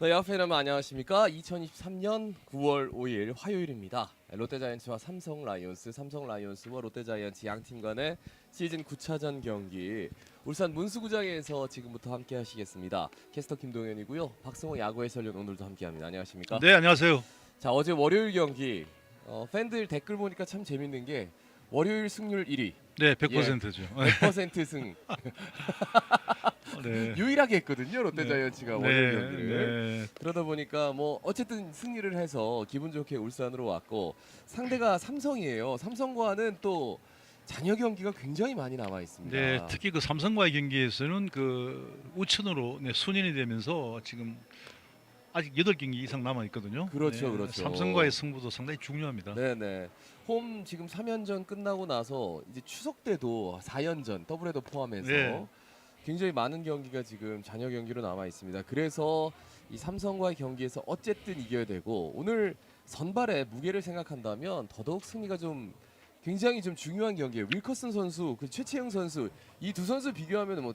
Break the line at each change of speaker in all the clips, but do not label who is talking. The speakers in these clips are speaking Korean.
네, 야페 여러분 안녕하십니까? 2023년 9월 5일 화요일입니다. 롯데자이언츠와 삼성 라이온스, 삼성 라이온스와 롯데자이언츠 양 팀 간의 시즌 9차전 경기 울산 문수구장에서 지금부터 함께 하시겠습니다. 캐스터 김동현이고요. 박승호 야구 해설위원 오늘도 함께합니다. 안녕하십니까?
네 안녕하세요.
자 어제 월요일 경기 어, 팬들 댓글 보니까 참 재밌는 게 월요일 승률 1위,
네 100%죠.
100%승
네.
유일하게 했거든요. 롯데자이언츠가 월요일
네,
경기를.
네.
그러다 보니까 뭐 어쨌든 승리를 해서 기분 좋게 울산으로 왔고 상대가 삼성이에요. 삼성과는 또 잔여 경기가 굉장히 많이 남아 있습니다.
네, 특히 그 삼성과의 경기에서는 그 우천으로 네, 순인이 되면서 지금 아직 8경기 이상 남아 있거든요.
그렇죠, 그렇죠.
삼성과의 승부도 상당히 중요합니다.
네 네. 홈 지금 3연전 끝나고 나서 이제 추석 때도 4연전 더블헤더 포함해서
네.
굉장히 많은 경기가 지금 잔여 경기로 남아 있습니다. 그래서 이 삼성과의 경기에서 어쨌든 이겨야 되고 오늘 선발의 무게를 생각한다면 더더욱 승리가 좀 굉장히 좀 중요한 경기예요. 윌커슨 선수, 그 최채영 선수 이 두 선수 비교하면 뭐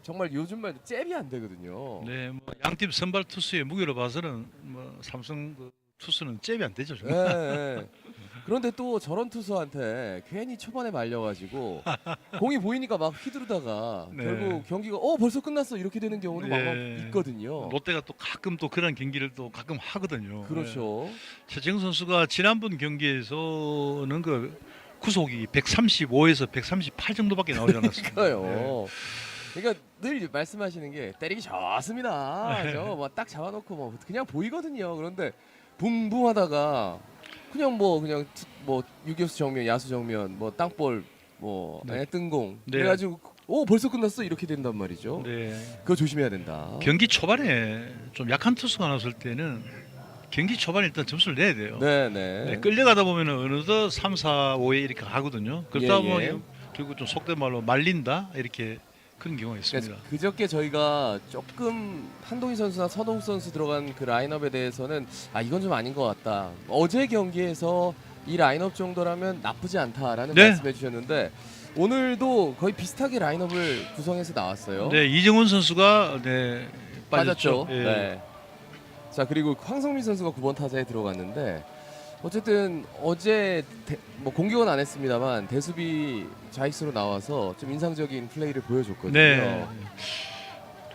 정말 요즘 말 잽이 안 되거든요.
네, 뭐 양팀 선발 투수의 무게로 봐서는 뭐 삼성 그 투수는 잽이 안 되죠.
네,
정말.
네. 그런데 또 저런 투수한테 괜히 초반에 말려가지고 공이 보이니까 막 휘두르다가
네.
결국 경기가 어 벌써 끝났어 이렇게 되는 경우도 막
네.
있거든요.
롯데가 또 가끔 또 그런 경기를 또 가끔 하거든요. 네.
그렇죠.
최정 선수가 지난번 경기에서는 그 구속이 135에서 138 정도밖에 나오지 않았습니다.
그러니까요. 그러니까 늘 말씀하시는 게 때리기 좋습니다.
네.
저뭐딱 잡아놓고 뭐 그냥 보이거든요. 그런데 붕붕하다가 그냥 뭐 그냥 투- 뭐 유격수 정면, 야수 정면, 뭐 땅볼, 뭐
네.
네. 뜬공
네.
그래가지고 오 벌써 끝났어 이렇게 된단 말이죠.
네.
그거 조심해야 된다.
경기 초반에 좀 약한 투수가 나왔을 때는 경기 초반에 일단 점수를 내야 돼요.
네네.
네, 끌려가다 보면 어느덧 3, 4, 5에 이렇게 가거든요. 그러다
예,
보면
예.
결국 좀 속된 말로 말린다 이렇게 그런 경우가 있습니다.
그러니까 그저께 저희가 조금 한동희 선수나 서동욱 선수 들어간 그 라인업에 대해서는 아 이건 좀 아닌 것 같다. 어제 경기에서 이 라인업 정도라면 나쁘지 않다라는
네.
말씀해 주셨는데 오늘도 거의 비슷하게 라인업을 구성해서 나왔어요.
네, 이정훈 선수가 네,
빠졌죠.
빠졌죠. 예.
네. 자 그리고 황성민 선수가 9번 타자에 들어갔는데 어쨌든 어제 대- 뭐 공격은 안 했습니다만 대수비 좌익수로 나와서 좀 인상적인 플레이를 보여줬거든요.
네.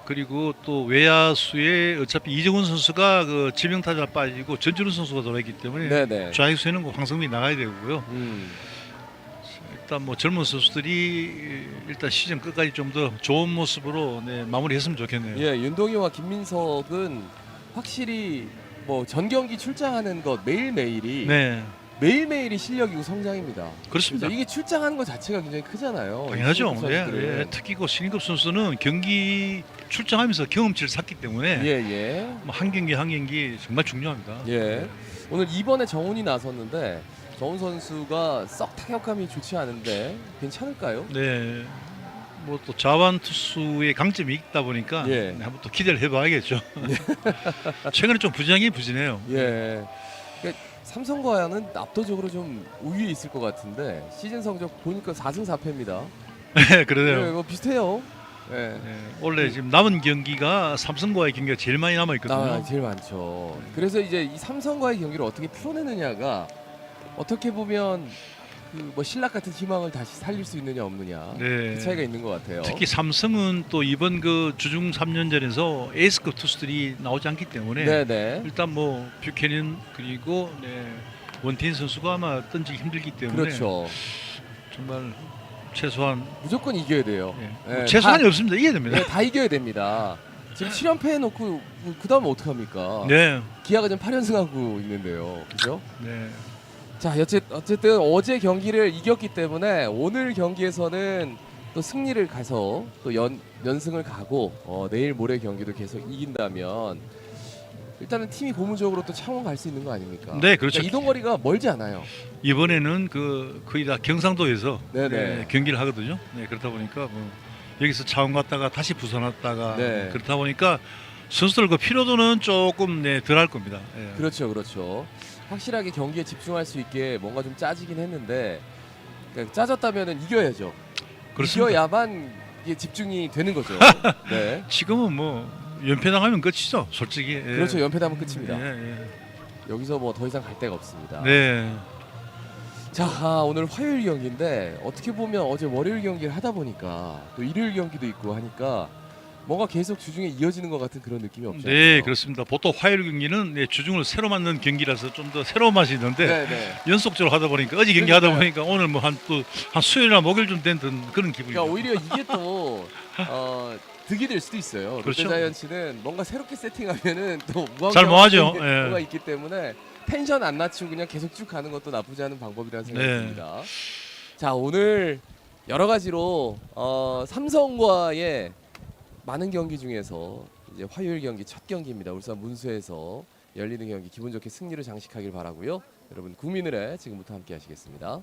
그리고 또 외야수에 어차피 이정훈 선수가 그 지명타자 빠지고 전준우 선수가 돌아있기 때문에
네네.
좌익수에는 그 황성민이 나가야 되고요.
음.
일단 뭐 젊은 선수들이 일단 시즌 끝까지 좀 더 좋은 모습으로 네, 마무리했으면 좋겠네요.
예, 윤동희와 김민석은 확실히 뭐 전 경기 출장하는 것 매일 매일이
네,
매일 매일이 실력이고 성장입니다.
그렇습니다.
이게 출장하는 것 자체가 굉장히 크잖아요.
당연하죠. 네,
선수들은.
네. 특히 그 신인급 선수는 경기 출장하면서 경험치를 쌓기 때문에
예, 예.
뭐한 경기 한 경기 정말 중요합니다.
예. 오늘 2번에 정훈이 나섰는데 정훈 선수가 썩 타격감이 좋지 않은데 괜찮을까요?
네. 뭐 또 자완 투수의 강점이 있다 보니까
예.
네, 한번 또 기대를 해봐야겠죠. 최근에 좀 부진하긴 부진해요.
예. 그러니까 삼성과는 압도적으로 좀 우위에 있을 것 같은데 시즌 성적 보니까 4승 4패입니다.
네,
예,
그러네요.
뭐 비슷해요. 예.
네, 원래 지금 남은 경기가 삼성과의 경기가 제일 많이 남아 있거든요.
아, 제일 많죠. 그래서 이제 이 삼성과의 경기를 어떻게 풀어내느냐가 어떻게 보면 그 뭐 신락 같은 희망을 다시 살릴 수 있느냐 없느냐
네.
그 차이가 있는 것 같아요.
특히 삼성은 또 이번 그 주중 3년전에서 에이스급 투수들이 나오지 않기 때문에
네네
일단 뭐 뷰캐닌 그리고 네, 원태인 선수가 아마 던지기 힘들기 때문에
그렇죠.
정말 최소한
무조건 이겨야 돼요.
예,
네,
뭐 최소한이
다-
없습니다. 이겨야 됩니다.
네, 다 이겨야 됩니다. 지금 7연패 해놓고 그 다음 어떡 합니까?
네,
기아가 지금 8연승하고 있는데요. 그죠?
네,
자, 어쨌, 어쨌든 어제 경기를 이겼기 때문에 오늘 경기에서는 또 승리를 가서 또 연, 연승을 가고 어, 내일 모레 경기도 계속 이긴다면 일단은 팀이 고무적으로 또 창원 갈 수 있는 거 아닙니까?
네, 그렇죠.
그러니까 이동 거리가 멀지 않아요.
이번에는 그 거의 다 경상도에서
네네.
네, 경기를 하거든요. 네, 그렇다 보니까 뭐 여기서 차원 갔다가 다시 부산 왔다가
네.
그렇다 보니까 선수들 그 피로도는 조금 네, 덜 할 겁니다. 예.
그렇죠, 그렇죠. 확실하게 경기에 집중할 수 있게 뭔가 좀 짜지긴 했는데 그러니까 짜졌다면은 이겨야죠.
그렇습니다.
이겨야만 이게 집중이 되는 거죠. 네.
지금은 뭐 연패 당하면 끝이죠, 솔직히. 예.
그렇죠. 연패하면 끝입니다.
예, 예.
여기서 뭐 더 이상 갈 데가 없습니다.
네.
자 아, 오늘 화요일 경기인데 어떻게 보면 어제 월요일 경기를 하다 보니까 또 일요일 경기도 있고 하니까 뭔가 계속 주중에 이어지는 것 같은 그런 느낌이 없죠.
네, 그렇습니다. 보통 화요일 경기는 네, 주중을 새로 만든 경기라서 좀 더 새로운 맛이 있는데
네, 네.
연속적으로 하다 보니까 어제 경기 하다. 보니까 오늘 뭐 한 또 한 수요일이나 목요일 좀 된 그런 기분이죠.
그러니까 오히려 이게 또 어, 득이 될 수도 있어요.
그렇죠.
롯데자이언츠는 뭔가 새롭게 세팅하면은
또잘 뭐하죠.
뭐가
예.
있기 때문에 텐션 안 낮추고 그냥 계속 쭉 가는 것도 나쁘지 않은 방법이라는 생각이
네.
듭니다. 자 오늘 여러 가지로 어, 삼성과의 많은 경기 중에서 이제 화요일 경기 첫 경기입니다. 울산 문수에서 열리는 경기 기분 좋게 승리를 장식하길 바라고요. 여러분 국민을해 지금부터 함께 하시겠습니다.